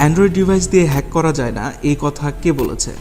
Android device দিয়ে hack করা যায় না, এই কথা কে বলেছে?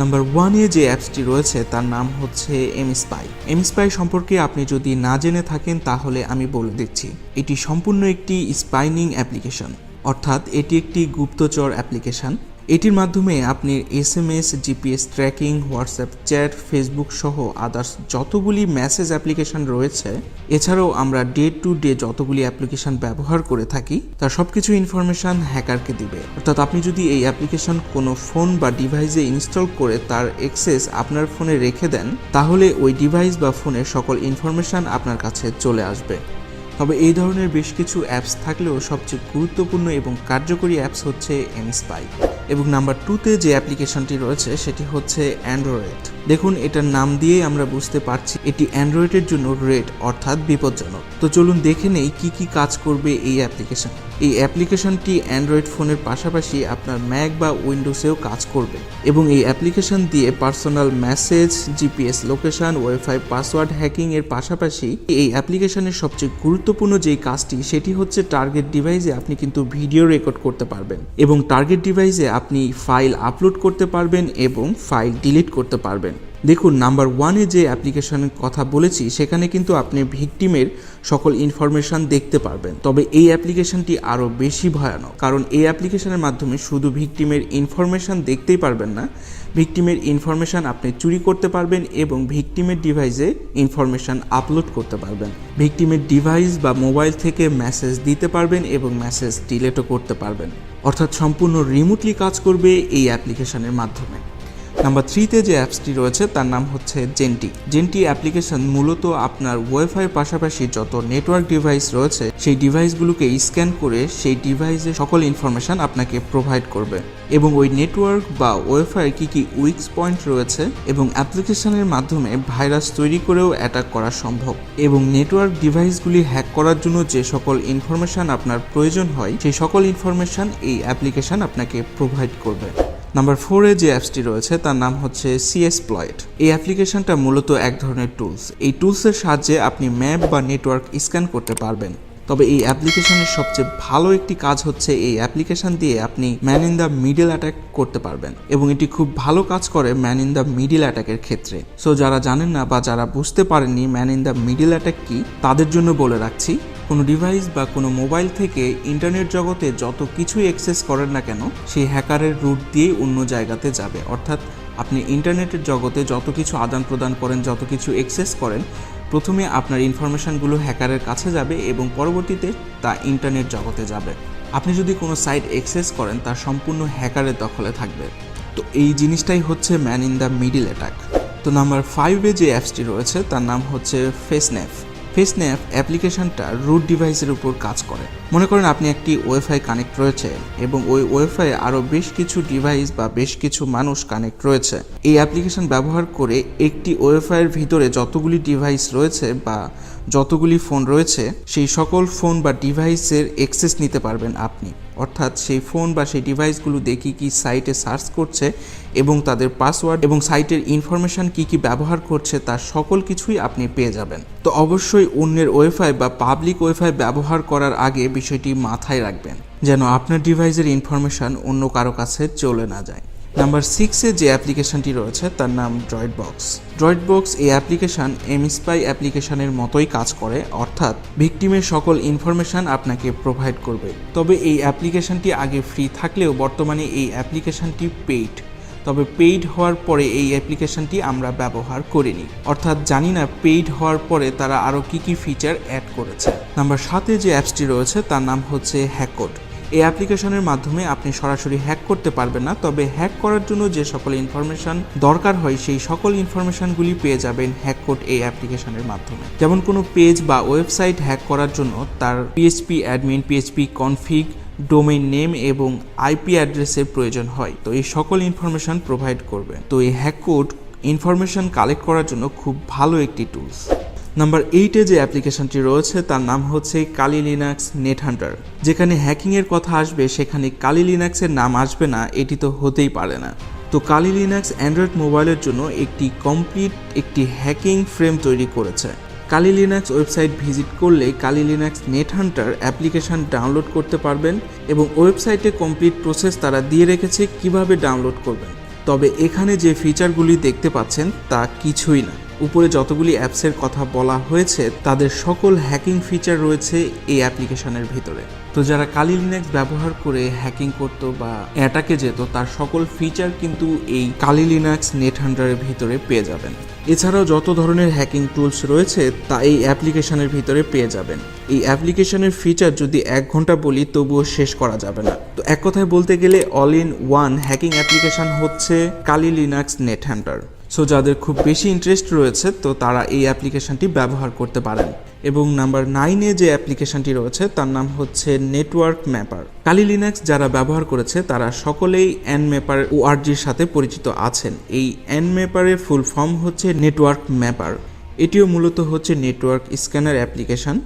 নাম্বার ওয়ানে যে অ্যাপসটি রয়েছে, তার নাম হচ্ছে এম স্পাই এম স্পাই সম্পর্কে আপনি যদি না জেনে থাকেন, তাহলে আমি বলে দিচ্ছি। এটি সম্পূর্ণ একটি স্পাইনিং অ্যাপ্লিকেশন অর্থাৎ এটি একটি গুপ্তচর অ্যাপ্লিকেশন এটির মাধ্যমে আপনি S M S GPS, tracking, WhatsApp, chat, Facebook সহ আদার্স যতগুলি মেসেজ অ্যাপ্লিকেশন রয়েছে, এছাড়াও আমরা ডে টু ডে যতগুলি অ্যাপ্লিকেশন ব্যবহার করে থাকি, তার সব কিছু ইনফরমেশন হ্যাকারকে দিবে। অর্থাৎ আপনি যদি এই অ্যাপ্লিকেশন কোনো ফোন বা ডিভাইসে ইনস্টল করে তার অ্যাক্সেস আপনার ফোনে রেখে দেন, তাহলে ওই ডিভাইস বা ফোনের সকল ইনফরমেশন আপনার কাছে চলে আসবে। তবে এই ধরনের বেশ কিছু অ্যাপস থাকলেও সবচেয়ে গুরুত্বপূর্ণ এবং কার্যকরী অ্যাপস হচ্ছে এমস্পাই এবং নাম্বার টুতে যে অ্যাপ্লিকেশনটি রয়েছে, সেটি হচ্ছে অ্যান্ড্রয়েড দেখুন, এটার নাম দিয়েই আমরা বুঝতে পারছি এটি অ্যান্ড্রয়েডের জন্য রেড অর্থাৎ বিপজ্জনক। তো চলুন দেখে নেই কি কি কাজ করবে এই অ্যাপ্লিকেশন। এই অ্যাপ্লিকেশনটি অ্যান্ড্রয়েড ফোনের পাশাপাশি আপনার ম্যাক বা উইন্ডোজেও কাজ করবে এবং এই অ্যাপ্লিকেশন দিয়ে personal message GPS location wifi password hacking এর পাশাপাশি এই অ্যাপ্লিকেশনের সবচেয়ে গুরুত্বপূর্ণ যেই কাজটি, সেটি হচ্ছে টার্গেট ডিভাইসে আপনি কিন্তু ভিডিও রেকর্ড করতে পারবেন এবং টার্গেট ডিভাইসে আপনি ফাইল আপলোড করতে পারবেন এবং ফাইল ডিলিট করতে পারবেন। দেখুন নাম্বার ওয়ানে যে অ্যাপ্লিকেশনের কথা বলেছি, সেখানে কিন্তু আপনি ভিকটিমের সকল ইনফরমেশন দেখতে পারবেন। তবে এই অ্যাপ্লিকেশনটি আরও বেশি ভয়ানক, কারণ এই অ্যাপ্লিকেশনের মাধ্যমে শুধু ভিকটিমের ইনফরমেশন দেখতেই পারবেন না, ভিকটিমের ইনফরমেশন আপনি চুরি করতে পারবেন এবং ভিকটিমের ডিভাইসে ইনফরমেশন আপলোড করতে পারবেন। ভিকটিমের ডিভাইস বা মোবাইল থেকে মেসেজ দিতে পারবেন এবং মেসেজ ডিলেটও করতে পারবেন। অর্থাৎ সম্পূর্ণ রিমোটলি কাজ করবে এই অ্যাপ্লিকেশনের মাধ্যমে। নাম্বার থ্রিতে যে অ্যাপসটি রয়েছে, তার নাম হচ্ছে জেন্টি জেন্টি অ্যাপ্লিকেশন মূলত আপনার ওয়াইফাইয়ের পাশাপাশি যত নেটওয়ার্ক ডিভাইস রয়েছে, সেই ডিভাইসগুলোকে স্ক্যান করে সেই ডিভাইসের সকল ইনফরমেশন আপনাকে প্রোভাইড করবে। এবং ওই নেটওয়ার্ক বা ওয়াইফাইয়ের কী কী উইকস পয়েন্ট রয়েছে এবং অ্যাপ্লিকেশনের মাধ্যমে ভাইরাস তৈরি করেও অ্যাটাক করা সম্ভব। এবং নেটওয়ার্ক ডিভাইসগুলি হ্যাক করার জন্য যে সকল ইনফরমেশন আপনার প্রয়োজন হয়, সেই সকল ইনফরমেশন এই অ্যাপ্লিকেশন আপনাকে প্রোভাইড করবে। নাম্বার ফোরে যে অ্যাপসটি রয়েছে, তার নাম হচ্ছে সিএস প্লয়েড এই অ্যাপ্লিকেশনটা মূলত এক ধরনের টুলস এই টুলসের সাহায্যে আপনি ম্যাপ বা নেটওয়ার্ক স্ক্যান করতে পারবেন। তবে এই অ্যাপ্লিকেশনের সবচেয়ে ভালো একটি কাজ হচ্ছে এই অ্যাপ্লিকেশন দিয়ে আপনি man in the middle attack করতে পারবেন এবং এটি খুব ভালো কাজ করে ম্যান ইন দ্য মিডিল অ্যাটাকের ক্ষেত্রে। সো যারা জানেন না বা যারা বুঝতে পারেননি man in the middle attack কি, তাদের জন্য বলে রাখছি কোনো ডিভাইস বা কোনো মোবাইল থেকে ইন্টারনেট জগতে যত কিছুই অ্যাক্সেস করেন না কেন, সেই হ্যাকারের রুট দিয়ে অন্য জায়গাতে যাবে। অর্থাৎ আপনি ইন্টারনেটের জগতে যত কিছু আদান প্রদান করেন, যত কিছু অ্যাক্সেস করেন, প্রথমে আপনার ইনফরমেশনগুলো হ্যাকারের কাছে যাবে এবং পরবর্তীতে তা ইন্টারনেট জগতে যাবে। আপনি যদি কোনো সাইট অ্যাক্সেস করেন, তা সম্পূর্ণ হ্যাকারের দখলে থাকবে। তো এই জিনিসটাই হচ্ছে man in the middle attack তো নাম্বার ফাইভে যে অ্যাপসটি রয়েছে, তার নাম হচ্ছে ফেসন্যাপ ফেসন্যাপ অ্যাপ্লিকেশনটা রুট ডিভাইসের উপর কাজ করে। মনে করেন আপনি একটি ওয়েফাই কানেক্ট রয়েছে এবং ওই ওয়েফাই আরও বেশ কিছু ডিভাইস বা বেশ কিছু মানুষ কানেক্ট রয়েছে। এই অ্যাপ্লিকেশন ব্যবহার করে একটি ওয়েফাইয়ের ভিতরে যতগুলি ডিভাইস রয়েছে বা যতগুলি ফোন রয়েছে, সেই সকল ফোন বা ডিভাইসের অ্যাক্সেস নিতে পারবেন আপনি। অর্থাৎ সেই ফোন বা সেই ডিভাইসগুলো দেখি কি সাইটে সার্চ করছে এবং তাদের পাসওয়ার্ড এবং সাইটের ইনফরমেশন কি কি ব্যবহার করছে, তার সকল কিছুই আপনি পেয়ে যাবেন। তো অবশ্যই অন্যের ওয়েফাই বা পাবলিক ওয়েফাই ব্যবহার করার আগে বিষয়টি মাথায় রাখবেন, যেন আপনার ডিভাইসের ইনফরমেশন অন্য কারও কাছে চলে না যায়। নাম্বার সিক্সে যে অ্যাপ্লিকেশনটি রয়েছে, তার নাম ড্রয়েড বক্স ড্রয়েড বক্স এই অ্যাপ্লিকেশন এমস্পাই অ্যাপ্লিকেশনের মতোই কাজ করে, অর্থাৎ ভিকটিমের সকল ইনফরমেশন আপনাকে প্রোভাইড করবে। তবে এই অ্যাপ্লিকেশনটি আগে ফ্রি থাকলেও বর্তমানে এই অ্যাপ্লিকেশনটি পেইড তবে পেইড হওয়ার পরে এই অ্যাপ্লিকেশনটি আমরা ব্যবহার করিনি। অর্থাৎ জানি না পেইড হওয়ার পরে তারা আরও কী কী ফিচার অ্যাড করেছে। নাম্বার সাতে যে অ্যাপসটি রয়েছে, তার নাম হচ্ছে হ্যাকোড এই অ্যাপ্লিকেশনের মাধ্যমে আপনি সরাসরি হ্যাক করতে পারবেন না, তবে হ্যাক করার জন্য যে সকল ইনফরমেশন দরকার হয়, সেই সকল ইনফরমেশনগুলি পেয়ে যাবেন হ্যাক কোড এই অ্যাপ্লিকেশনের মাধ্যমে। যেমন কোনো পেজ বা ওয়েবসাইট হ্যাক করার জন্য তার PHP admin PHP config domain name এবং আইপি অ্যাড্রেসের প্রয়োজন হয়। তো এই সকল ইনফরমেশন প্রোভাইড করবে। তো এই হ্যাক কোড ইনফরমেশন কালেক্ট করার জন্য খুব ভালো একটি টুলস নাম্বার এইটে যে অ্যাপ্লিকেশনটি রয়েছে, তার নাম হচ্ছে কালি লিনাক্স নেট হান্টার। যেখানে হ্যাকিংয়ের কথা আসবে, সেখানে কালি লিনাক্সের নাম আসবে না, এটি তো হতেই পারে না। তো কালি লিনাক্স অ্যান্ড্রয়েড মোবাইলের জন্য একটি কমপ্লিট একটি হ্যাকিং ফ্রেম তৈরি করেছে। কালি লিনাক্স ওয়েবসাইট ভিজিট করলে Kali Linux Net Hunter application download করতে পারবেন এবং ওয়েবসাইটে কমপ্লিট প্রসেস তারা দিয়ে রেখেছে কীভাবে ডাউনলোড করবেন। তবে এখানে যে ফিচারগুলি দেখতে পাচ্ছেন, তা কিছুই না। উপরে যতগুলি অ্যাপসের কথা বলা হয়েছে, তাদের সকল হ্যাকিং ফিচার রয়েছে এই অ্যাপ্লিকেশনের ভিতরে। তো যারা কালি লিনাক্স ব্যবহার করে হ্যাকিং করতো বা অ্যাটাকে যেত, তার সকল ফিচার কিন্তু এই কালি লিনাক্স নেট হান্ডারের ভিতরে পেয়ে যাবেন। এছাড়াও যত ধরনের হ্যাকিং টুলস রয়েছে, তা এই অ্যাপ্লিকেশনের ভিতরে পেয়ে যাবেন। এই অ্যাপ্লিকেশনের ফিচার যদি এক ঘণ্টা বলি, তবুও শেষ করা যাবে না। তো এক কথায় বলতে গেলে all in one hacking application হচ্ছে Kali Linux Net Hunter so যাদের খুব বেশি ইন্টারেস্ট রয়েছে, তো তারা এই অ্যাপ্লিকেশনটি ব্যবহার করতে পারেন। এবং নাম্বার নাইনে যে অ্যাপ্লিকেশনটি রয়েছে, তার নাম হচ্ছে নেটওয়ার্ক ম্যাপার কালি লিনাক্স যারা ব্যবহার করেছে, তারা সকলেই এন ম্যাপার ওআরজির সাথে পরিচিত আছেন। এই এন ম্যাপারের ফুল ফর্ম হচ্ছে নেটওয়ার্ক ম্যাপার এটিও মূলত হচ্ছে নেটওয়ার্ক স্ক্যানার অ্যাপ্লিকেশন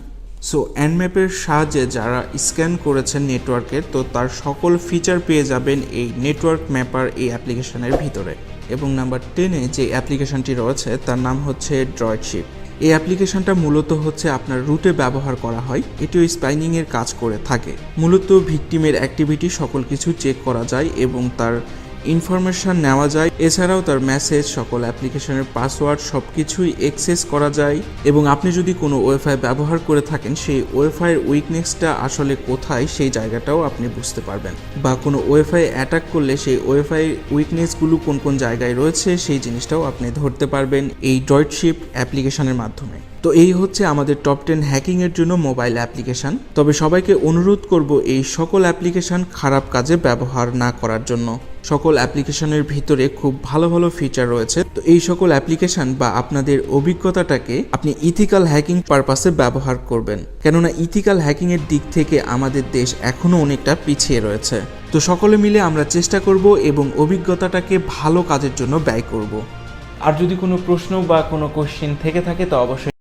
সো অ্যানম্যাপের সাহায্যে যারা স্ক্যান করেছেন নেটওয়ার্কের তো তার সকল ফিচার পেয়ে যাবেন এই নেটওয়ার্ক ম্যাপার এই অ্যাপ্লিকেশনের ভিতরে। এবং নাম্বার টেনে যে অ্যাপ্লিকেশনটি রয়েছে, তার নাম হচ্ছে ড্রয়েডশিপ এই অ্যাপ্লিকেশনটা মূলত হচ্ছে আপনার রুটে ব্যবহার করা হয়। এটিও স্পাইনিংয়ের কাজ করে থাকে। মূলত ভিকটিমের অ্যাক্টিভিটি সকল কিছু চেক করা যায় এবং তার ইনফরমেশন নেওয়া যায়। এছাড়াও তার মেসেজ, সকল অ্যাপ্লিকেশনের পাসওয়ার্ড সব কিছুই অ্যাক্সেস করা যায় এবং আপনি যদি কোনো ওয়েফাই ব্যবহার করে থাকেন, সেই ওয়েফাইয়ের উইকনেসটা আসলে কোথায় সেই জায়গাটাও আপনি বুঝতে পারবেন। বা কোনো ওয়েফাই অ্যাটাক করলে সেই ওয়েফাই উইকনেসগুলো কোন কোন জায়গায় রয়েছে সেই জিনিসটাও আপনি ধরতে পারবেন এই ড্রয়েডশিপ অ্যাপ্লিকেশনের মাধ্যমে। তো এই হচ্ছে আমাদের টপ টেন হ্যাকিংয়ের জন্য মোবাইল অ্যাপ্লিকেশন তবে সবাইকে অনুরোধ করব এই সকল অ্যাপ্লিকেশন খারাপ কাজে ব্যবহার না করার জন্য। সকল অ্যাপ্লিকেশনের ভিতরে খুব ভালো ভালো ফিচার রয়েছে। তো এই সকল অ্যাপ্লিকেশন বা আপনাদের অভিজ্ঞতাটাকে আপনি ইথিক্যাল হ্যাকিং পারপাসে ব্যবহার করবেন। কেননা ইথিক্যাল হ্যাকিং এর দিক থেকে আমাদের দেশ এখনও অনেকটা পিছিয়ে রয়েছে। তো সকলে মিলে আমরা চেষ্টা করব এবং অভিজ্ঞতাটাকে ভালো কাজের জন্য ব্যয় করব। আর যদি কোনো প্রশ্ন বা কোনো কোশ্চেন থেকে থাকে, তো অবশ্যই